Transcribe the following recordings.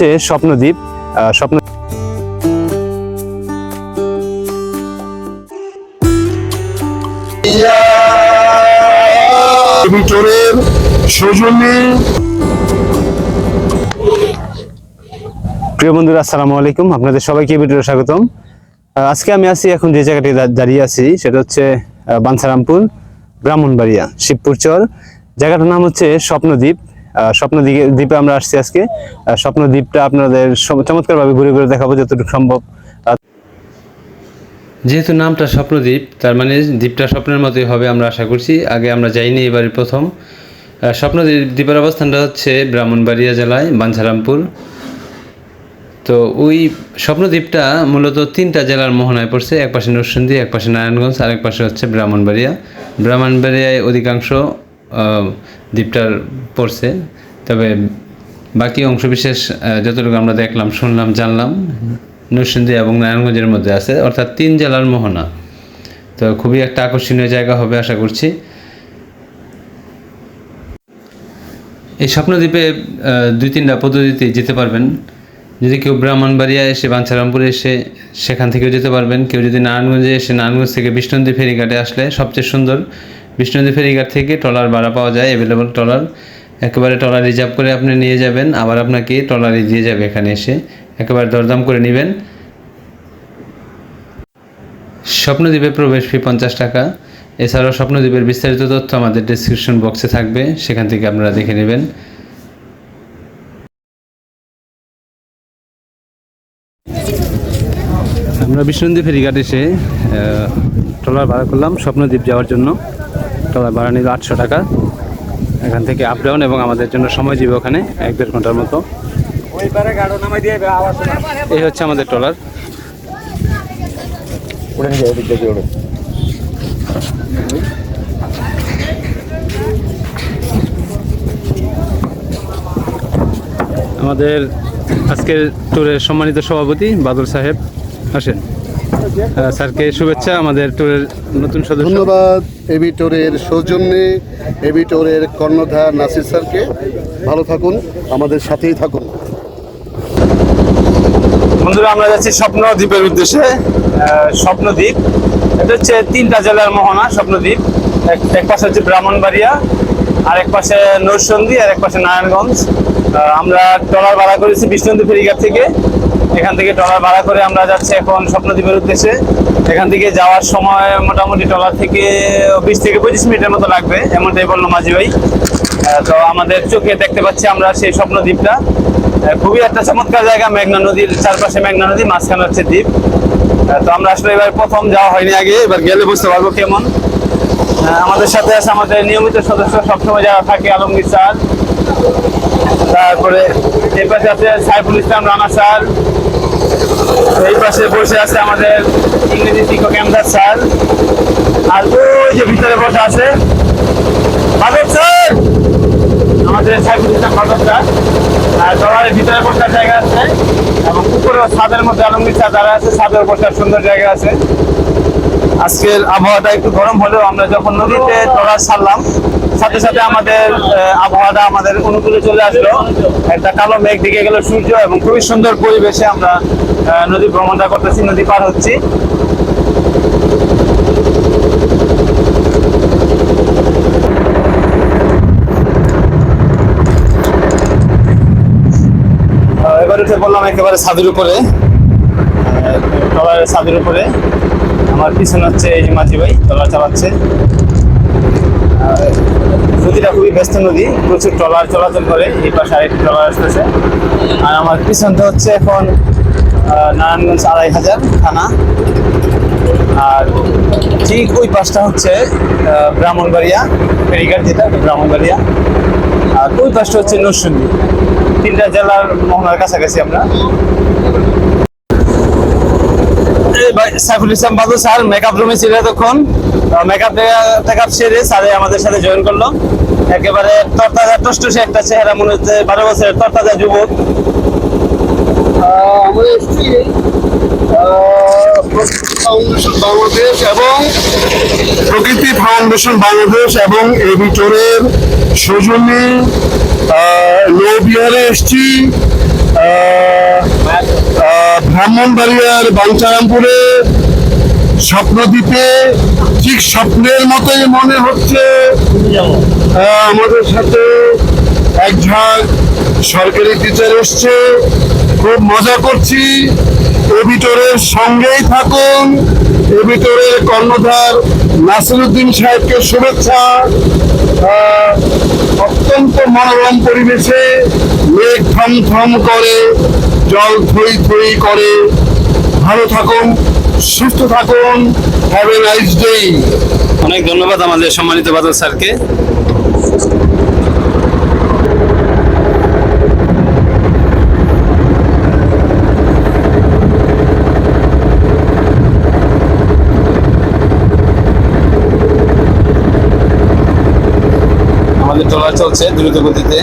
হচ্ছে স্বপ্নদ্বীপ স্বপ্ন ভিতরের সৌজন্যে। প্রিয় বন্ধুরা আসসালামু আলাইকুম। আপনাদের সবাইকে ভিডিও স্বাগতম। আজকে আমি আছি এখন যে জায়গাটি দাঁড়িয়ে আছি সেটা হচ্ছে বাঞ্ছারামপুর ব্রাহ্মণবাড়িয়া শিবপুর চর। জায়গাটার নাম হচ্ছে স্বপ্নদ্বীপ। স্বপ্নদ্বীপে দ্বীপে আমরা আসছি আজকে। স্বপ্নদ্বীপটা আপনাদের চমৎকারভাবে ঘুরে ঘুরে দেখাবো যতটুকু সম্ভব। যেহেতু নামটা স্বপ্নদ্বীপ তার মানে দ্বীপটা স্বপ্নের মতোই হবে আমরা আশা করছি। আগে আমরা যাইনি এবারে প্রথম। স্বপ্নদ্বীপ দ্বীপের অবস্থানটা হচ্ছে ব্রাহ্মণবাড়িয়া জেলায়, বাঞ্ছারামপুর। তো ওই স্বপ্নদ্বীপটা মূলত তিনটা জেলার মোহনায় পড়ছে, এক পাশে নরসিংদী, এক পাশে নারায়ণগঞ্জ, আর এক পাশে হচ্ছে ব্রাহ্মণবাড়িয়া। ব্রাহ্মণবাড়িয়ায় অধিকাংশ দ্বীপটার পড়ছে। তবে বাকি অংশ বিশেষ যতটুকু আমরা দেখলাম, শুনলাম, জানলাম, নরসিংদী এবং নারায়ণগঞ্জের মধ্যে আছে। অর্থাৎ তিন জেলার মোহনা। তো খুবই একটা আকর্ষণীয় জায়গা হবে আশা করছি। এই স্বপ্নদ্বীপে দুই তিনটা পদ্ধতিতে যেতে পারবেন। যদি কেউ ব্রাহ্মণবাড়িয়া এসে, বাঞ্ছারামপুরে এসে সেখান থেকেও যেতে পারবেন। কেউ যদি নারায়ণগঞ্জে এসে, নারায়ণগঞ্জ থেকে বিষ্ণুন্দী ফেরিঘাটে আসলে সবচেয়ে সুন্দর বিষ্ণুন্দী ফেরিঘাট থেকে ট্রলার ভাড়া পাওয়া যায় অ্যাভেলেবল ট্রলার। একেবারে ট্রলার রিজার্ভ করে আপনি নিয়ে যাবেন, আবার আপনাকে ট্রলারে দিয়ে যাবে এখানে এসে। একেবারে দরদাম করে নেবেন। স্বপ্নদ্বীপে প্রবেশ ফি পঞ্চাশ টাকা। এছাড়াও স্বপ্নদ্বীপের বিস্তারিত তথ্য আমাদের ডেসক্রিপশন বক্সে থাকবে, সেখান থেকে আপনারা দেখে নেবেন। আমরা বিষ্ণুদ্বীপ ফেরিঘাট এসে ট্রলার ভাড়া করলাম স্বপ্নদ্বীপ যাওয়ার জন্য। ট্রলার ভাড়া নিল আটশো টাকা। এখান থেকে আপ ডাউন এবং আমাদের জন্য সময় যাবে ওখানে এক দেড় ঘণ্টার মতো। এই হচ্ছে আমাদের ট্রলার। আমাদের আজকের ট্যুরের সম্মানিত সভাপতি বাদল সাহেব। আসেন। স্যারকে শুভেচ্ছা আমাদের ট্যুরের নতুন সদস্য। ধন্যবাদ এবি এবিটোরের সৌজন্যে এবি এবিটোরের কর্ণধার নাসির স্যারকে। ভালো থাকুন আমাদের সাথেই থাকুন। বন্ধুরা আমরা যাচ্ছি স্বপ্নদ্বীপের উদ্দেশ্যে। স্বপ্নদ্বীপ এটা হচ্ছে তিনটা জেলার মোহনা স্বপ্নদ্বীপ এক- এক পাশে হচ্ছে ব্রাহ্মণবাড়িয়া আর এক পাশে নরসন্দী আর এক পাশে নারায়ণগঞ্জ। আমরা ট্রলার ভাড়া করেছি বিষ্ণুন্দী ফেরিঘাট থেকে। এখান থেকে ট্রলার ভাড়া করে আমরা যাচ্ছি এখন স্বপ্নদ্বীপের উদ্দেশ্যে। এখান থেকে যাওয়ার সময় মোটামুটি ট্রলার থেকে বিশ থেকে পঁচিশ মিনিটের মতো লাগবে, এমনটাই বলল মাঝি ভাই। তো আমাদের চোখে দেখতে পাচ্ছি আমরা সেই স্বপ্নদ্বীপটা। খুবই একটা চমৎকার জায়গা, মেঘনা নদীর চারপাশে মেঘনা নদী, মাঝখানে হচ্ছে দ্বীপ। তো আমরা আসলে এবার প্রথম যাওয়া হয়নি আগে, এবার গেলে বুঝতে পারব কেমন। আমাদের সাথে আছে আমাদের নিয়মিত সদস্য, সবসময় যারা থাকে আলমগীর স্যার তারপরে এই পাশে আছে সাইফুল ইসলাম রানা স্যার। এই পাশে বসে আছে আমাদের ইংরেজি শিক্ষক এমদাদ স্যার। আর ওই যে ভিতরে বসে আছে মাধব স্যার। আমাদের সাইফুল ইসলাম মাধব স্যার। আর ট্রলারের ভিতরে বসার জায়গা আছে এবং উপরেও ছাদের মধ্যে আলমগীর স্যার যারা আছে। ছাদের বসার সুন্দর জায়গা আছে। আজকের আবহাওয়াটা একটু গরম হলেও আমরা যখন নদীতে ট্রলার ছাড়লাম, সাথে সাথে আমাদের আবহাওয়াটা আমাদের অনুকূলে চলে আসলো। একটা কালো মেঘ দিকে গেল সূর্য এবং খুবই সুন্দর পরিবেশে আমরা নদী ভ্রমণটা করতেছি, নদী পার হচ্ছি। এবার উঠে বললাম একেবারে ছাদের উপরে ছাদের উপরে। আমার পিছনে হচ্ছে এই যে মাঝি ভাই, ট্রলার চালাচ্ছে। নদীটা খুবই ব্যস্ত নদী, প্রচুর ট্রলার চলাচল করে, এই পাশে আরেকটি ট্রলার আসতেছে। আর আমার পিছনটা হচ্ছে এখন নারায়ণগঞ্জ আড়াই হাজার থানা। আর ঠিক ওই পাশটা হচ্ছে ব্রাহ্মণবাড়িয়া, ফেরিঘাট যেটা, ব্রাহ্মণবাড়িয়া। আর ওই পাশটা হচ্ছে নরসিংদী। তিনটা জেলার মোহনার কাছাকাছি আমরা। সাইফুল ইসলাম বাদু স্যার মেকআপ রুমে ছিল এতক্ষণ। মেকআপ টেকআপ সেরে স্যারে আমাদের সাথে জয়েন করল। একেবারে তরতাজা, টসটসে একটা চেহারা, মনে হচ্ছে বারো বছরের তরতাজা যুবক। ফাউন্ডেশন এবং ফাউন্ডেশন বাংলাদেশ এবং এসেছি। ব্রাহ্মণবাড়িয়ার বাঞ্চারামপুরে স্বপ্নদ্বীপে ঠিক স্বপ্নের মতোই মনে হচ্ছে আমাদের সাথে এক ঝাঁক সরকারি টিচার এসছে। খুব মজা করছি। এবিটরের সঙ্গেই থাকুন। এবিটরের কর্ণধার নাসিরুদ্দিন সাহেবকে শুভেচ্ছা। অত্যন্ত মনোরম পরিবেশে মেঘ থম থম করে, জল থই থই করে। ভালো থাকুন, সুস্থ থাকুন হ্যাভ এ নাইস ডে অনেক ধন্যবাদ আমাদের সম্মানিত বাদল স্যারকে। আমাদের ট্রলার চলছে দ্রুত গতিতে।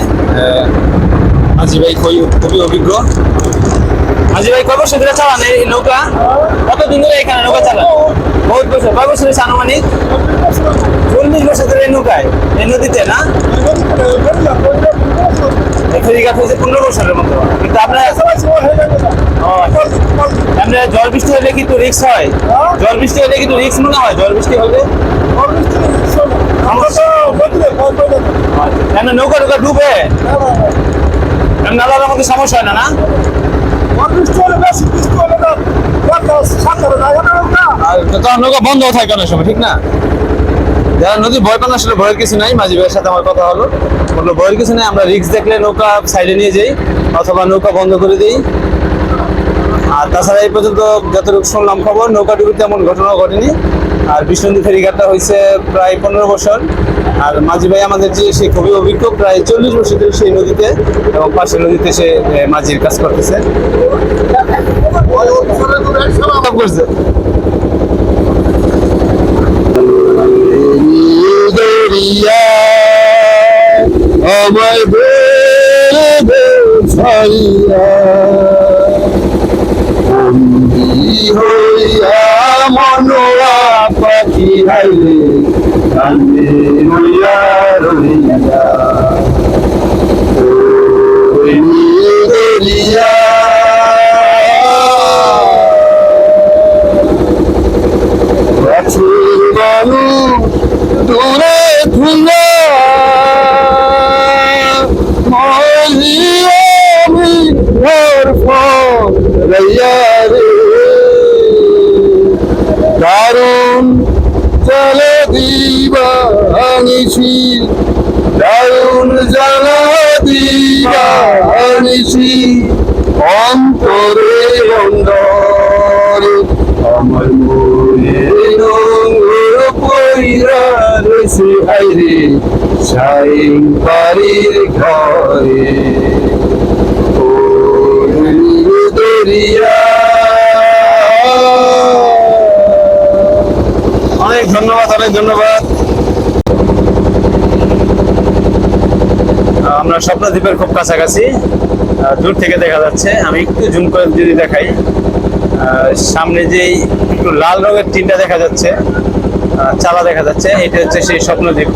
আজি ভাই খুবই অভিজ্ঞ। আজি ভাই কয় বছর ধরে চালান এই নৌকা? কতদিন ধরে এখানে নৌকা চালান? বহুত বছর কয় বছর হয়েছে আনুমানিক? চল্লিশ বছর ধরে এই নৌকায় এই নদীতে না? ফেরিঘাট হয়েছে পনেরো বছরের মতো। কিন্তু আপনার এমনি জল বৃষ্টি হলে কিন্তু রিক্স হয়? জল বৃষ্টি হলে কিন্তু রিক্স মনে হয়? জল বৃষ্টি হলে? এমনি নৌকা নৌকা ডুবে? এমনি নালার মধ্যে সমস্যা হয় না না? নৌকা বন্ধ থাকে অনেক সময়, ঠিক না? যারা নদী আসলে নাই। সাথে আমার কথা হলো। কিছু আমরা দেখলে নৌকা সাইডে নিয়ে যাই, অথবা নৌকা বন্ধ করে দিই। আর তাছাড়া এই পর্যন্ত যতটুকু শুনলাম খবর নৌকা ডুবিতে এমন ঘটনা ঘটেনি। আর বিষ্ণুন্দী ফেরিঘাটটা হয়েছে প্রায় পনেরো বছর। আর মাঝি ভাই আমাদের যে সে খুবই অভিজ্ঞ প্রায় চল্লিশ বছর ধরে সেই নদীতে এবং পাশের নদীতে সে মাঝির কাজ করতেছে করছে মনোয়া পাখি হাইলে রইয়া রইয়া বালু দূরে ধুলা আমি ঘর ফলাইয়া রে দারুণ চলে দিবা, আনিছি। দারুণ জ্বালা দিবা, আনিছি। অন্তরে অন্তরে আমার মনে নোংর পইরা ঘরে ও দরিয়া অনেক ধন্যবাদ অনেক ধন্যবাদ। আমরা স্বপ্নদ্বীপের খুব কাছাকাছি দূর থেকে দেখা যাচ্ছে। আমি একটু জুম করে যদি দেখাই সামনে যেই একটু লাল রঙের টিনটা দেখা যাচ্ছে চালা দেখা যাচ্ছে, এটা হচ্ছে সেই স্বপ্নদ্বীপ।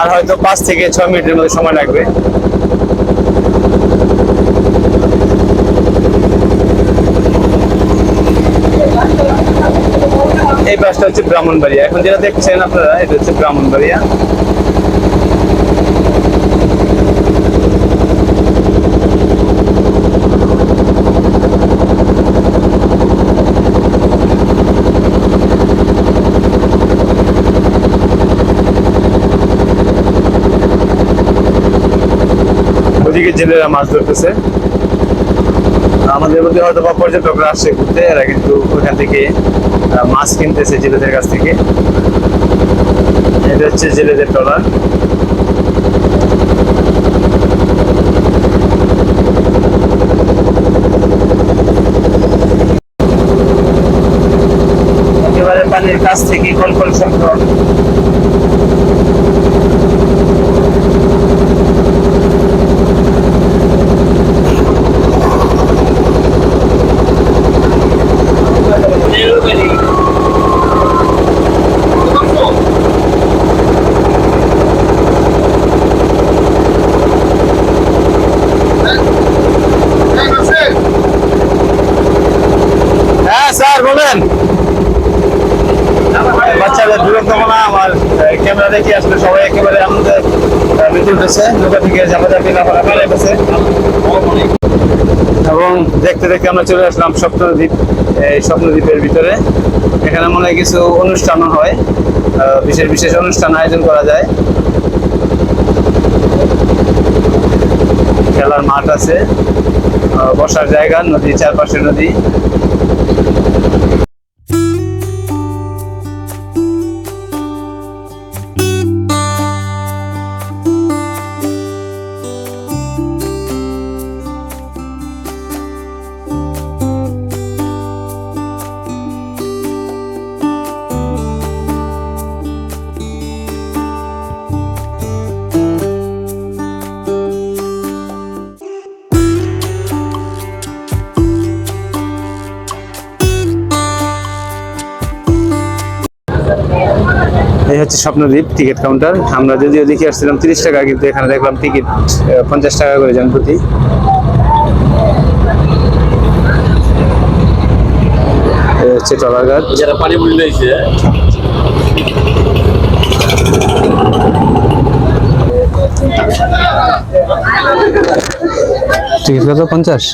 আর হয়তো পাঁচ থেকে ছয় মিনিটের মধ্যে সময় লাগবে। এই বাসটা হচ্ছে ব্রাহ্মণবাড়িয়া। এখন যেটা দেখছেন আপনারা, এটা হচ্ছে ব্রাহ্মণবাড়িয়া। ওদিকে জেলেরা মাছ ধরতেছে। আমাদের মধ্যে হয়তো বা পর্যটকরা আসছে ঘুরতে, এরা কিন্তু ওখান থেকে মাছ কিনতেছে জেলেদের কাছ থেকে। এটা হচ্ছে জেলেদের ট্রলার পানির কাছ থেকে কল কল দেবো আমার ক্যামেরা আসলে সবাই একেবারে উঠেছে। থেকে এবং দেখতে দেখতে আমরা চলে আসলাম স্বপ্নদ্বীপ, এই স্বপ্নদ্বীপের ভিতরে। এখানে মনে হয় কিছু অনুষ্ঠানও হয় বিশেষ বিশেষ অনুষ্ঠান আয়োজন করা যায়। খেলার মাঠ আছে বসার জায়গা, নদী চারপাশে নদী। হচ্ছে স্বপ্নদ্বীপ টিকিট কাউন্টার আমরা যদিও দেখে আসছিলাম তিরিশ টাকা কিন্তু এখানে দেখলাম টিকিট পঞ্চাশ টাকা করে জন প্রতি। এই হচ্ছে ট্রলারঘাট যারা পানি লইছে টিকিট কত? পঞ্চাশ?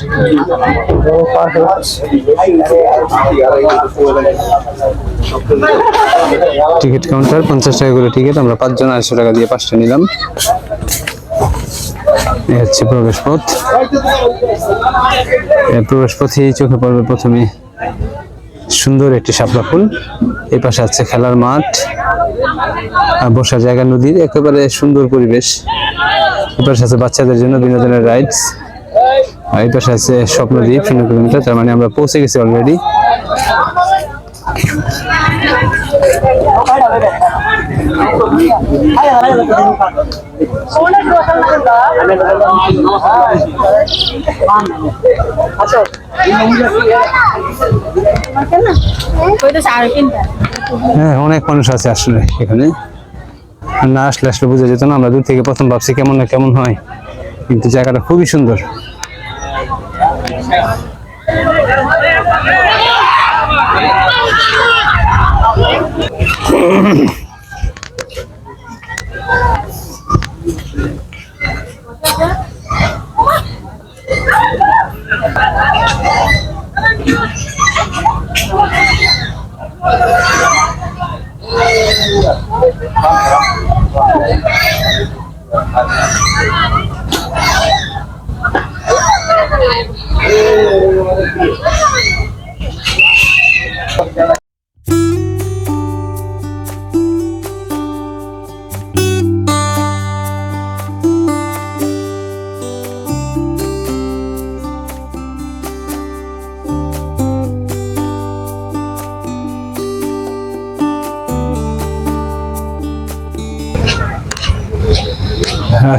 টিকিট কাউন্টার, পঞ্চাশ টাকা করে টিকিট, আমরা পাঁচজন আড়াইশো টাকা দিয়ে পাঁচটা নিলাম। এই হচ্ছে প্রবেশ পথ প্রবেশ পথেই চোখে পড়বে প্রথমে। সুন্দর একটি শাপলা ফুল। এই পাশে আছে খেলার মাঠ আর বসার জায়গা নদীর, একেবারে সুন্দর পরিবেশ। এই পাশে আছে বাচ্চাদের জন্য বিনোদনের রাইডস আর এই পাশে আছে স্বপ্নদ্বীপ, শূন্য কিলোমিটার, তার মানে আমরা পৌঁছে গেছি অলরেডি হ্যাঁ অনেক মানুষ আছে আসলে এখানে। না আসলে আসলে বোঝা যেত না আমরা দূর থেকে প্রথম ভাবছি কেমন না কেমন হয়। কিন্তু জায়গাটা খুবই সুন্দর। হ্যাঁ,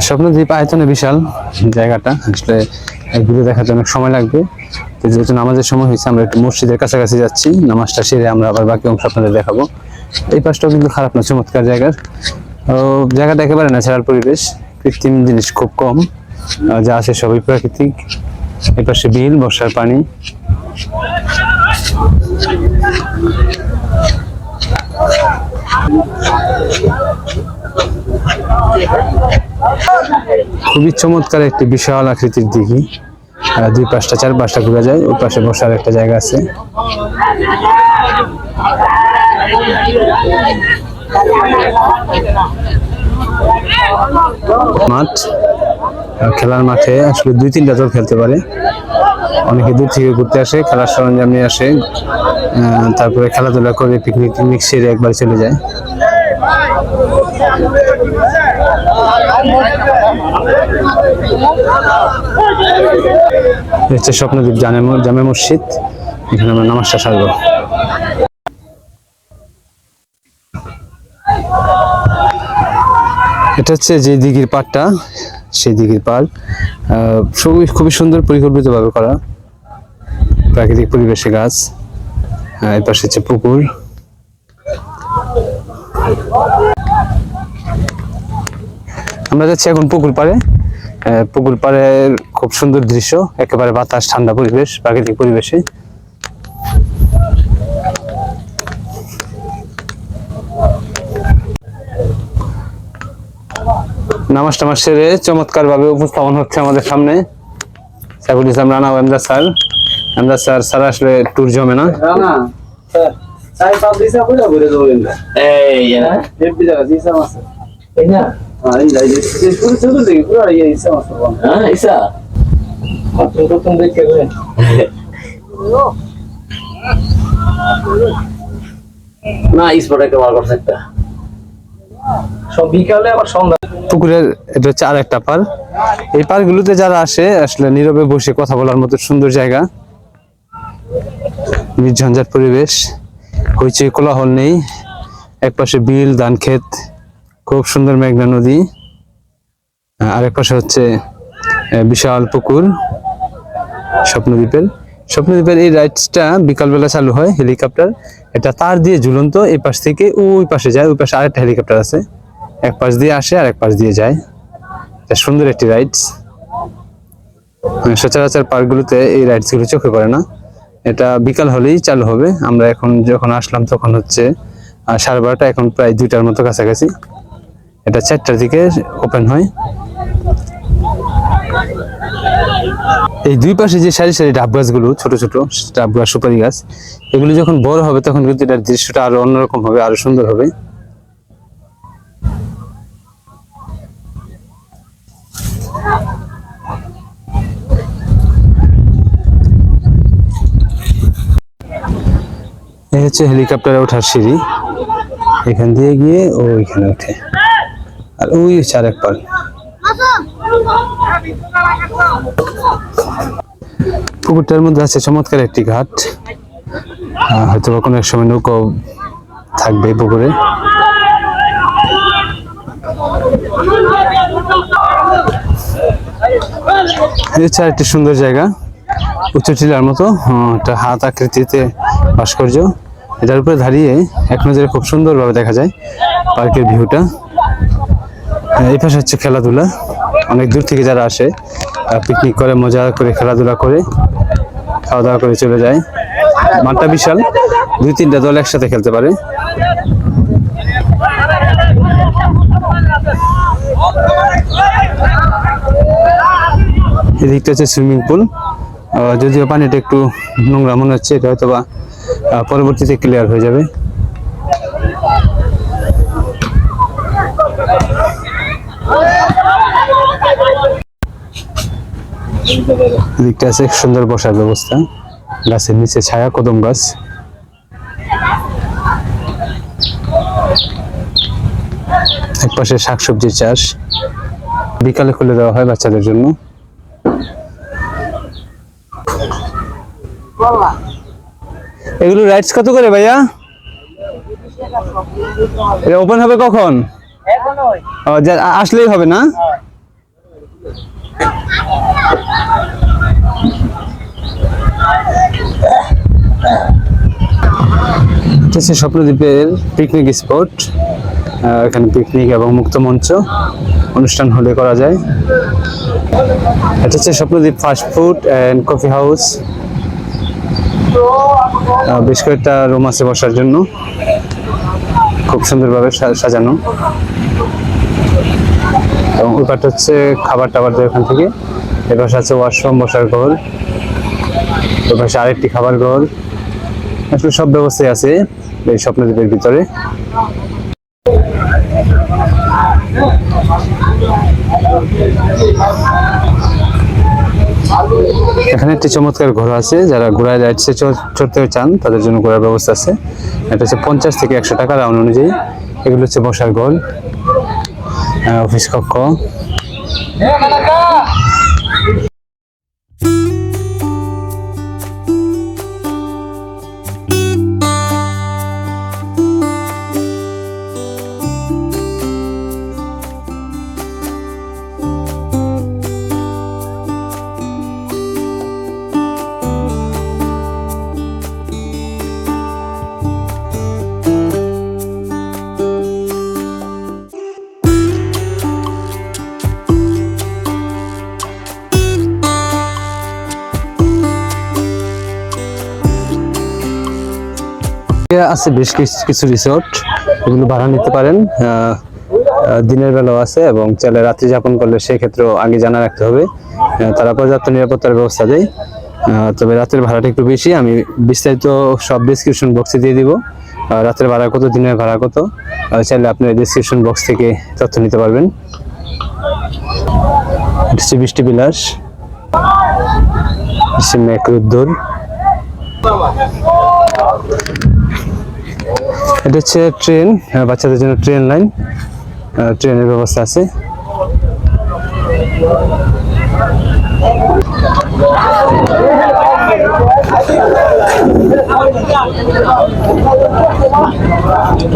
স্বপ্নদ্বীপ আয়তনে বিশাল জায়গাটা, আসলে ঘুরে দেখাতে অনেক সময় লাগবে। তো যেহেতু নামাজের সময় হয়েছে, আমরা একটু মসজিদের কাছাকাছি যাচ্ছি। নামাজটা সেরে আমরা আবার বাকি অংশ আপনাদের দেখাবো। এই পাশটাও কিন্তু খারাপ না, চমৎকার জায়গার। জায়গাটা একেবারে ন্যাচারাল পরিবেশ, কৃত্রিম জিনিস খুব কম। যা আছে সবই প্রাকৃতিক। এই পাশে বিল, বর্ষার পানি। খুবই চমৎকার একটি বিশাল আকৃতির দিঘি। দুই পাশটা, চার পাঁচটা ঘুরে যায়, ওই পাশে বসার একটা জায়গা আছে। মাঠ খেলার মাঠে আসলে দুই তিনটা দল খেলতে পারে। অনেকে দূর থেকে ঘুরতে আসে, খেলার সরঞ্জাম নিয়ে আসে তারপরে খেলাধুলা করে পিকনিক টিকনিক সেরে একবার চলে যায়। হচ্ছে স্বপ্নদ্বীপ জামে জামে মসজিদ, এখানে আমরা নামাজটা সারবো। এটা হচ্ছে যে দিঘির পাড়টা, সেই দিঘির পাড়। খুবই খুবই সুন্দর পরিকল্পিতভাবে করা। প্রাকৃতিক পরিবেশে গাছ এর পাশে হচ্ছে পুকুর। আমরা যাচ্ছি এখন পুকুর পাড়ে আহ, পুকুর পাড়ের খুব সুন্দর দৃশ্য একেবারে বাতাস ঠান্ডা পরিবেশ প্রাকৃতিক পরিবেশে নামাজ টামাজ সেরে চমৎকার ভাবে উপস্থাপন হচ্ছে আমাদের সামনে সাইফুল ইসলাম রানা ও Emdad sir Emdad sir sir আসলে ট্যুর জমে না এই না ইয়ে হ্যাঁ ইসা। নতুন নতুন দেখে রে না স্পট একটা বার করছে একটা। বিকালে আবার সন্ধ্যা। পুকুরের এটা হচ্ছে আর একটা পার এই পার্কগুলোতে যারা আসে আসলে নীরবে বসে কথা বলার মতো সুন্দর জায়গা। নির্ঝঞ্ঝাট পরিবেশ হইচই কোলাহল নেই এক পাশে বিল ধান ক্ষেত খুব সুন্দর মেঘনা নদী। আরেক পাশে হচ্ছে বিশাল পুকুর স্বপ্নদ্বীপের স্বপ্নদ্বীপের এই রাইডসটা বিকালবেলা চালু হয় হেলিকপ্টার। এটা তার দিয়ে ঝুলন্ত, এই পাশ থেকে ওই পাশে যায়, ওই পাশে আরেকটা হেলিকপ্টার আছে। এক পাশ দিয়ে আসে আর এক পাশ দিয়ে যায়। এটা সুন্দর একটি রাইডস। সচরাচর পার্কগুলোতে এই রাইডসগুলো চোখে পড়ে না। এটা বিকাল হলেই চালু হবে। আমরা এখন যখন আসলাম, তখন হচ্ছে সাড়ে বারোটা, এখন প্রায় দুইটার মতো কাছাকাছি। এটা চারটার দিকে ওপেন হয়। এই দুই পাশে যে সারি সারি ডাব গাছগুলো, ছোট ছোট ডাব গাছ, সুপারি গাছ, এগুলো যখন বড় হবে তখন কিন্তু এটার দৃশ্যটা আরও অন্যরকম হবে, আরও সুন্দর হবে। এই হচ্ছে হেলিকপ্টারে ওঠার সিঁড়ি। এখান দিয়ে গিয়ে ও ওইখানে ওঠে। আর ওই হচ্ছে আরেক পার পুকুরটার মধ্যে আছে চমৎকার একটি ঘাট। হয়তো কোনো এক সময় নৌকো থাকবে পুকুরে। হচ্ছে আরেকটি সুন্দর জায়গা, উচ্চ টিলার মতো একটা হাত আকৃতিতে ভাস্কর্য। এটার উপরে দাঁড়িয়ে এক নজরে খুব সুন্দরভাবে দেখা যায় পার্কের ভিউটা। এই পাশে হচ্ছে খেলাধুলা। অনেক দূর থেকে যারা আসে পিকনিক করে, মজা করে, খেলাধুলা করে খাওয়া দাওয়া করে চলে যায়। মাঠটা বিশাল, দুই তিনটা দল একসাথে খেলতে পারে। এদিকটা হচ্ছে সুইমিং পুল যদিও পানিটা একটু নোংরা মনে হচ্ছে, এটা হয়তো বা পরবর্তীতে ক্লিয়ার হয়ে যাবে। এদিকটা আছে সুন্দর বসার ব্যবস্থা। গাছের নিচে ছায়া কদম গাছ। এক পাশে শাকসবজির চাষ। বিকালে খুলে দেওয়া হয় বাচ্চাদের জন্য। এগুলো রাইডস কত করে ভাইয়া? এটা ওপেন হবে কখন? আসলেই হবে না? হচ্ছে স্বপ্নদ্বীপের পিকনিক স্পট এখানে পিকনিক এবং মুক্ত মঞ্চ অনুষ্ঠান হলে করা যায়। এটা হচ্ছে Swapnadwip fast food and coffee house বেশ কয়েকটা রুম আছে বসার জন্য। খুব সুন্দরভাবে সাজানো। এবং ওই হচ্ছে খাবার টাবার দেয় ওখান থেকে। এ পাশে আছে ওয়াশরুম বসার ঘর। ওই পাশে আরেকটি খাবার ঘর। আসলে সব ব্যবস্থাই আছে। এই স্বপ্নদ্বীপের ভিতরে। এখানে একটি চমৎকার ঘোড়া আছে যারা ঘোড়ায় রাইডসে চড়তে চান তাদের জন্য ঘোড়ার ব্যবস্থা আছে। এটা হচ্ছে পঞ্চাশ থেকে একশো টাকা রাউন্ড অনুযায়ী। এগুলো হচ্ছে বসার আহ, অফিস কক্ষ। আছে বেশ কিছু রিসোর্ট এগুলো ভাড়া নিতে পারেন। দিনের বেলাও আছে এবং চাইলে রাত্রি যাপন করলে সেক্ষেত্রেও আগে জানা রাখতে হবে। তারা পর্যাপ্ত নিরাপত্তার ব্যবস্থা দেয়। তবে রাতের ভাড়াটা একটু বেশি। আমি বিস্তারিত সব ডিসক্রিপশন বক্সে দিয়ে দিব। রাতের ভাড়া কত, দিনের ভাড়া কত? চাইলে আপনি ডিসক্রিপশন বক্স থেকে তথ্য নিতে পারবেন। বৃষ্টি বিলাস। হচ্ছে মেঘরুদ্দর। এটা হচ্ছে ট্রেন আহ, বাচ্চাদের জন্য ট্রেন লাইন ট্রেনের ব্যবস্থা আছে।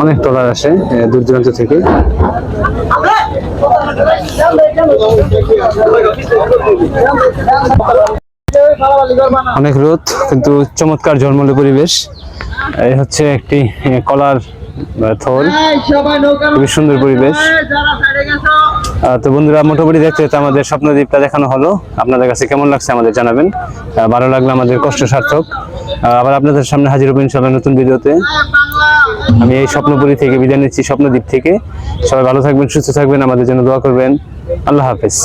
অনেক ট্রলার আসে দূর দূরান্ত থেকে। অনেক রোদ কিন্তু চমৎকার ঝলমলে পরিবেশ। এই হচ্ছে একটি কলার থল। খুবই সুন্দর পরিবেশ। তো বন্ধুরা মোটামুটি দেখতে আমাদের স্বপ্নদ্বীপটা দেখানো হলো। আপনাদের কাছে কেমন লাগছে আমাদের জানাবেন। ভালো লাগল আমাদের কষ্ট সার্থক। আবার আপনাদের সামনে হাজির হবেন ইনশাআল্লাহ নতুন ভিডিওতে। আমি এই স্বপ্নপুরী থেকে বিদায় নিচ্ছি স্বপ্নদ্বীপ থেকে। সবাই ভালো থাকবেন সুস্থ থাকবেন আমাদের জন্য দোয়া করবেন। আল্লাহ হাফেজ।